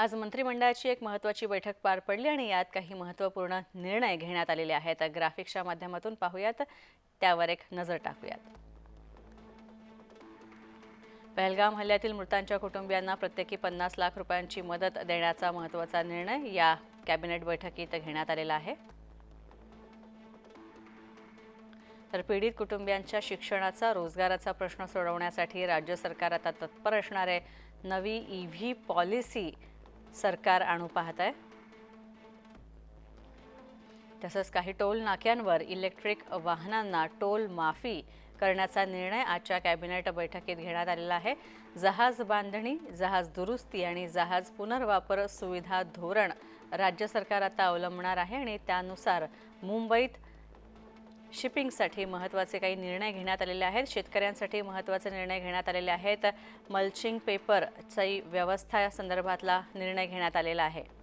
आज मंत्रिमंडळाची एक महत्त्वाची बैठक पार पडली आणि यात काही महत्त्वपूर्ण निर्णय घेण्यात आलेले आहेत. ग्राफिक्सच्या माध्यमातून पाहूयात. त्यावर एक नजर टाकूयात. पहलगाम हल्ल्यातील मृतांच्या कुटुंबियांना प्रत्येकी पन्नास लाख रुपयांची मदत देण्याचा महत्त्वाचा निर्णय या कॅबिनेट बैठकीत घेण्यात आलेला आहे. तर पीडित कुटुंबियांच्या शिक्षणाचा रोजगाराचा प्रश्न सोडवण्यासाठी राज्य सरकार आता तत्पर असणारे नवी ई व्ही पॉलिसी सरकार आणू पाहत आहे तसंच काही टोल नाक्यांवर इलेक्ट्रिक वाहनांना टोल माफी करण्याचा निर्णय आजच्या कॅबिनेट बैठकीत घेण्यात आलेला आहे. जहाज बांधणी जहाज दुरुस्ती आणि जहाज पुनर्वापर सुविधा धोरण राज्य सरकार आता अवलंबणार आहे आणि त्यानुसार मुंबईत शिपिंगसाठी महत्त्वाचे काही निर्णय घेण्यात आलेले आहेत. शेतकऱ्यांसाठी महत्त्वाचे निर्णय घेण्यात आलेले आहेत. मल्चिंग पेपरची व्यवस्था या संदर्भातला निर्णय घेण्यात आलेला आहे.